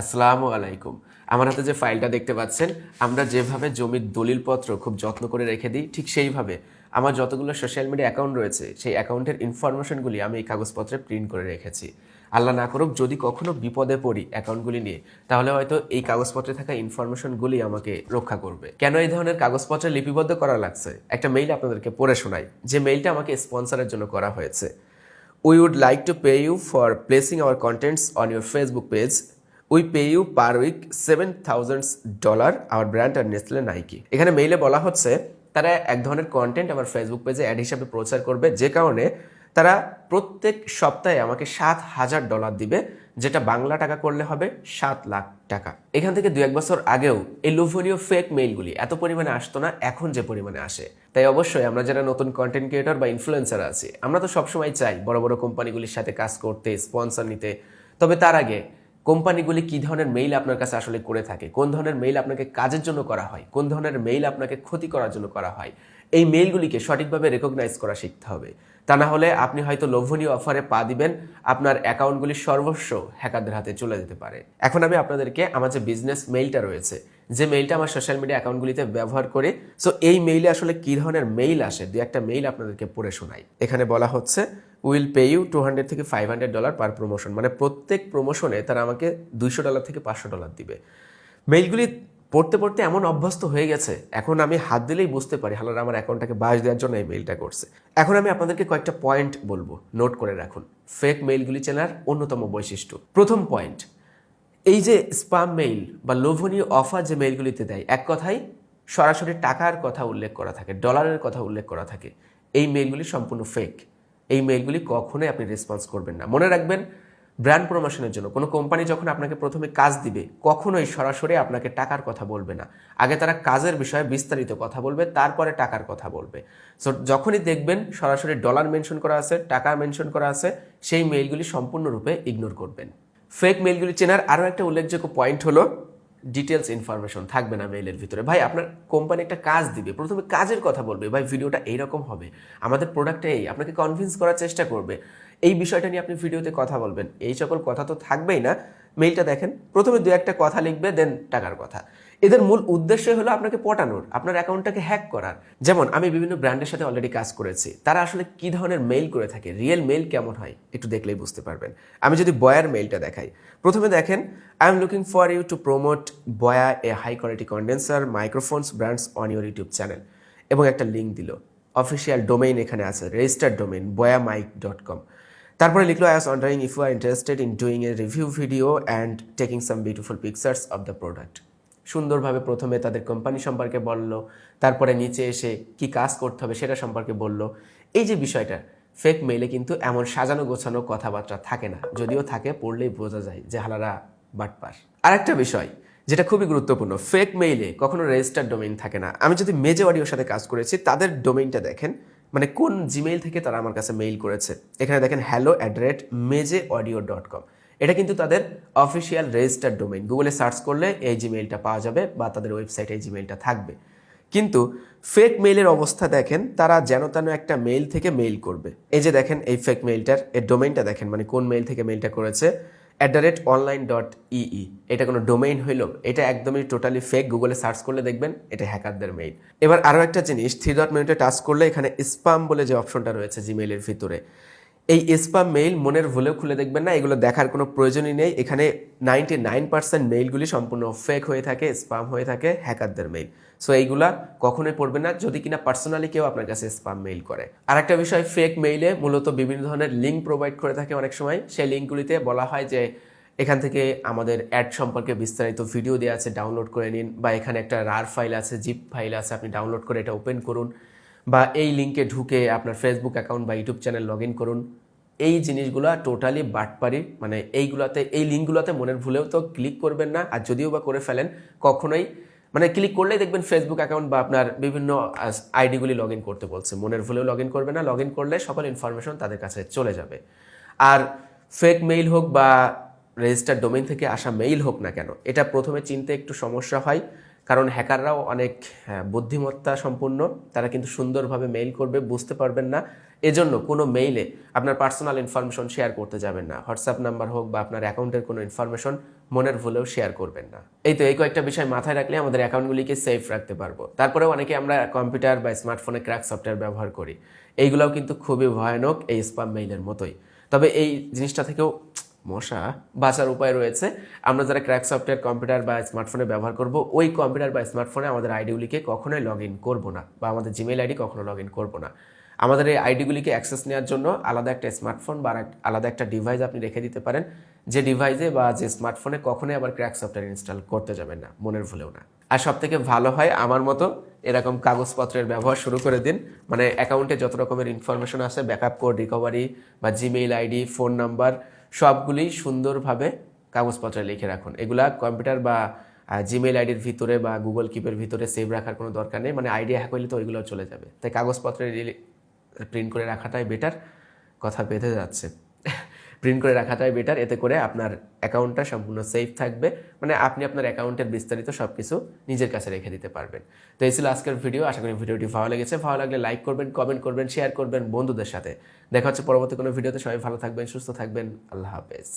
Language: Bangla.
আসসালামু আলাইকুম। আমার হাতে যে ফাইলটা দেখতে পাচ্ছেন, আমরা যেভাবে জমির দলিলপত্র খুব যত্ন করে রেখে দিই, ঠিক সেইভাবে আমার যতগুলো সোশ্যাল মিডিয়া অ্যাকাউন্ট রয়েছে, সেই অ্যাকাউন্টের ইনফরমেশনগুলি আমি এই কাগজপত্রে প্রিন্ট করে রেখেছি। আল্লাহ না করুক, যদি কখনো বিপদে পড়ি অ্যাকাউন্টগুলি নিয়ে, তাহলে হয়তো এই কাগজপত্রে থাকা ইনফরমেশনগুলি আমাকে রক্ষা করবে। কেন এই ধরনের কাগজপত্রে লিপিবদ্ধ করা লাগছে? একটা মেইল আপনাদেরকে পড়ে শোনাই। যে মেইলটা আমাকে স্পন্সরের জন্য করা হয়েছে। We would like to pay you for placing our contents on your Facebook page. We pay you per week seven thousand dollar. Our brand আর নেসলে নাইকি এখানে মেইলে বলা হচ্ছে, তারা এক ধরনের কন্টেন্ট আমার ফেসবুক পেজে অ্যাড হিসাবে প্রচার করবে, যে কারণে তারা প্রত্যেক সপ্তাহে আমাকে সাত হাজার ডলার দিবে, যেটা বাংলা টাকা করলে হবে সাত লাখ টাকা। এখান থেকে দু এক বছর আগেও এই লোভনীয় ফেক মেইলগুলি এত পরিমাণে আসতো না, এখন যে পরিমাণে আসে। তাই অবশ্যই আমরা যারা নতুন কন্টেন্ট ক্রিয়েটর বা ইনফ্লুয়েন্সার আছি, আমরা তো সবসময় চাই বড় বড় কোম্পানিগুলির সাথে কাজ করতে স্পন্সর নিতে। তবে তার আগে কোম্পানিগুলি কী ধরনের মেইল আপনার কাছে আসলে করে থাকে? কোন ধরনের মেইল আপনাকে কাজের জন্য করা হয়? কোন ধরনের মেইল আপনাকে ক্ষতি করার জন্য করা হয়? এই মেইলগুলিকে সঠিকভাবে রেকগনাইজ করা শিখতে হবে। তা না হলে আপনি হয়তো লোভনীয় অফারে পা দিবেন, আপনার অ্যাকাউন্টগুলি সর্বস্ব হ্যাকারদের হাতে চলে যেতে পারে। এখন আমি আপনাদেরকে আমার যে বিজনেস মেইলটা রয়েছে যে মেইলটা আমার সোশ্যাল মিডিয়া অ্যাকাউন্টগুলিতে ব্যবহার করে। সো এই মেইলে আসলে কী ধরনের মেইল আসে? দু একটা মেইল আপনাদেরকে পড়ে শোনাই। এখানে বলা হচ্ছে will pay you two hundred থেকে five hundred dollar per promotion মানে প্রত্যেক প্রমোশনে তারা আমাকে দুইশো ডলার থেকে পাঁচশো ডলার দিবে। মেইলগুলি পড়তে পড়তে এমন অভ্যস্ত হয়ে গেছে, এখন আমি হাত দিলেই বুঝতে পারি, হালার আমার অ্যাকাউন্টটাকে বাস দেওয়ার জন্য এই মেইলটা করছে। এখন আমি আপনাদেরকে কয়েকটা পয়েন্ট বলব নোট করে রাখুন। ফেক মেইলগুলি চেনার অন্যতম বৈশিষ্ট্য। প্রথম পয়েন্ট এই যে স্পাম মেইল বা লোভনীয় অফার যে মেইলগুলিতে দেয়, এক কথাই সরাসরি টাকার কথা উল্লেখ করা থাকে ডলারের কথা উল্লেখ করা থাকে, এই মেইলগুলি সম্পূর্ণ ফেক এই মেইলগুলি কখনোই আপনি রেসপন্স করবেন না। মনে রাখবেন ব্র্যান্ড প্রমোশনের জন্য কোনো কোম্পানি যখন আপনাকে প্রথমে কাজ দিবে, কখনোই সরাসরি আপনাকে টাকার কথা বলবে না। আগে তারা কাজের বিষয়ে বিস্তারিত কথা বলবে, তারপরে টাকার কথা বলবে। সো যখনই দেখবেন সরাসরি ডলার মেনশন করা আছে, টাকা মেনশন করা আছে, সেই মেইলগুলি সম্পূর্ণরূপে ইগনোর করবেন। ফেক মেলগুলি চেনার আরও একটা উল্লেখযোগ্য পয়েন্ট হলো ডিটেলস ইনফরমেশন থাকবে না মেইলের ভিতরে। ভাই, আপনার কোম্পানি একটা কাজ দিবে, প্রথমে কাজের কথা বলবে, ভাই, ভিডিওটা এইরকম হবে, আমাদের প্রোডাক্টটা এই, আপনাকে কনভিন্স করার চেষ্টা করবে। এই বিষয়টা নিয়ে আপনি ভিডিওতে কথা বলবেন, এই সকল কথা তো থাকবেই না। মেইলটা দেখেন, প্রথমে দু একটা কথা লিখবে দেন টাকার কথা। এদের মূল উদ্দেশ্য হলো আপনাকে পটানোর, আপনার অ্যাকাউন্টটাকে হ্যাক করার। যেমন, আমি বিভিন্ন ব্র্যান্ডের সাথে অলরেডি কাজ করেছি। তারা আসলে কি ধরনের মেইল করে থাকে রিয়েল মেইল কেমন হয়, একটু দেখলেই বুঝতে পারবেন। আমি যদি বয়ার মেইলটা দেখাই, প্রথমে দেখেন I am looking for you to promote Boya a high quality condenser microphones brands on your YouTube channel এবং একটা লিঙ্ক দিল। অফিসিয়াল ডোমেইন এখানে আছে registered domain Boya mic dot com তারপরে লিখলো I was wondering if you are interested in doing a review video and taking some beautiful pictures of the product সুন্দরভাবে প্রথমে তাদের কোম্পানি সম্পর্কে বলল, তারপরে নিচে এসে কি কাজ করতে হবে সেটা সম্পর্কে বলল। এই যে বিষয়টা ফেক মেইলে কিন্তু এমন সাজানো গোছানো কথাবার্তা থাকে না। যদিও থাকে, পড়লেই বোঝা যায় যে হালারা বাটপার আরেকটা বিষয়, যেটা খুবই গুরুত্বপূর্ণ ফেক মেইলে কখনো রেজিস্টার ডোমেইন থাকে না। আমি যদি মেজে অডিওর সাথে কাজ করেছি, তাদের ডোমেইনটা দেখেন মানে কোন জিমেইল থেকে তারা আমার কাছে মেইল করেছে। এখানে দেখেন হ্যালো অ্যাট রেট মেজে অডিও ডট কম এটা কিন্তু তাদের অফিসিয়াল রেজিস্টার্ড ডোমেইন গুগলে সার্চ করলে এই জিমেইলটা পাওয়া যাবে বা তাদের ওয়েবসাইটে এই জিমেইলটা থাকবে। কিন্তু ফেক মেইলের অবস্থা দেখেন, তারা যেন তেন একটা মেইল থেকে মেইল করবে। এই যে দেখেন, এই ফেক মেইলটার এর ডোমেইনটা দেখেন মানে কোন মেইল থেকে মেইলটা করেছে? At the rate online dot ee এটা কোনো ডোমেইন হইল? এটা একদমই টোটালি ফেক গুগলে সার্চ করলে দেখবেন, এটা হ্যাকারদের মেইল এবার আরও একটা জিনিস থ্রি ডট মিনিটে টাচ করলে এখানে স্পাম বলে যে অপশনটা রয়েছে জিমেইলের ভিতরে। এই স্পাম মেইল মনের ভুলেও খুলে দেখবেন না, এগুলো দেখার কোনো প্রয়োজনই নেই। এখানে নাইনটি নাইন পার্সেন্ট মেইলগুলি সম্পূর্ণ ফেক হয়ে থাকে স্পাম হয়ে থাকে হ্যাকারদের মেইল সো এইগুলা কখনোই পড়বে না, যদি কিনা পার্সোনালি কেউ আপনার কাছে স্পাম মেইল করে। আর একটা বিষয় ফেক মেইলে মূলত বিভিন্ন ধরনের লিঙ্ক প্রোভাইড করে থাকে অনেক সময়। সেই লিঙ্কগুলিতে বলা হয় যে, এখান থেকে আমাদের অ্যাড সম্পর্কে বিস্তারিত ভিডিও দেওয়া আছে ডাউনলোড করে নিন। বা এখানে একটা রার ফাইল আছে জিপ ফাইল আছে, আপনি ডাউনলোড করে এটা ওপেন করুন। বা এই লিঙ্কে ঢুকে আপনার ফেসবুক অ্যাকাউন্ট বা ইউটিউব চ্যানেল লগ ইন করুন। এই জিনিসগুলো টোটালি বাটপারি মানে এইগুলাতে, এই লিঙ্কগুলোতে মনের ভুলেও তো ক্লিক করবেন না। আর যদিও বা করে ফেলেন, কখনোই মানে ক্লিক করলেই দেখবেন ফেসবুক অ্যাকাউন্ট বা আপনার বিভিন্ন আইডিগুলি লগ ইন করতে বলছে। মনের ভুলেও লগ ইন করবে না। লগ ইন করলে সকল ইনফরমেশন তাদের কাছে চলে যাবে। আর ফেক মেইল হোক বা রেজিস্টার ডোমেইন থেকে আসা মেইল হোক না কেন, এটা প্রথমে চিনতে একটু সমস্যা হয়। কারণ হ্যাকাররাও অনেক হ্যাঁ, বুদ্ধিমত্তা সম্পন্ন তারা কিন্তু সুন্দরভাবে মেইল করবে বুঝতে পারবেন না। এজন্য কোনো মেইলে আপনার পার্সোনাল ইনফরমেশন শেয়ার করতে যাবেন না। হোয়াটসঅ্যাপ নাম্বার হোক বা আপনার অ্যাকাউন্টের কোনো ইনফরমেশন মনের ভুলেও শেয়ার করবেন না। এই তো এই কয়েকটা বিষয় মাথায় রাখলে আমাদের অ্যাকাউন্টগুলিকে সেফ রাখতে পারব। তারপরেও অনেকে আমরা কম্পিউটার বা স্মার্টফোনে ক্র্যাক সফটওয়্যার ব্যবহার করি। এইগুলোও কিন্তু খুবই ভয়ানক এই স্পাম মেইলের মতোই। তবে এই জিনিসটা থেকেও মশা বাঁচার উপায় রয়েছে। আমরা যারা ক্র্যাক সফটওয়্যার কম্পিউটার বা স্মার্টফোনে ব্যবহার করব, ওই কম্পিউটার বা স্মার্টফোনে আমাদের আইডিগুলিকে কখনোই লগ ইন করব না বা আমাদের জিমেল আইডি কখনো লগ ইন করব না। আমাদের এই আইডিগুলিকে অ্যাক্সেস নেওয়ার জন্য আলাদা একটা স্মার্টফোন বা আলাদা একটা ডিভাইস আপনি রেখে দিতে পারেন। যে ডিভাইসে বা যে স্মার্টফোনে কখনোই আবার ক্র্যাক সফটওয়্যার ইনস্টল করতে যাবেন না, মনের ভুলেও না। আর সব থেকে ভালো হয়, আমার মতো এরকম কাগজপত্রের ব্যবহার শুরু করে দিন। মানে অ্যাকাউন্টে যত রকমের ইনফরমেশন আছে ব্যাকআপ কোড রিকভারি বা জিমেইল আইডি ফোন নাম্বার সবগুলি সুন্দরভাবে কাগজপত্রে লিখে রাখুন। এগুলা কম্পিউটার বা জিমেইল আইডির ভিতরে বা গুগল কিপের ভিতরে সেভ রাখার কোনো দরকার নেই। মানে আইডিয়া হ্যাক হইলে তো ওইগুলো চলে যাবে। তাই কাগজপত্রে প্রিন্ট করে রাখাটাই বেটার কথা বেঁধে যাচ্ছে। প্রিন্ট করে রাখাটাই বেটার এতে করে আপনার অ্যাকাউন্টটা সম্পূর্ণ সেফ থাকবে। মানে আপনি আপনার অ্যাকাউন্টের বিস্তারিত সব কিছু নিজের কাছে রেখে দিতে পারবেন। তো এই ছিল আজকের ভিডিও আশা করি ভিডিওটি ভালো লেগেছে। ভালো লাগলে লাইক করবেন কমেন্ট করবেন শেয়ার করবেন বন্ধুদের সাথে। দেখা হচ্ছে পরবর্তী কোনো ভিডিওতে সবাই ভালো থাকবেন, সুস্থ থাকবেন। আল্লাহ হাফেজ।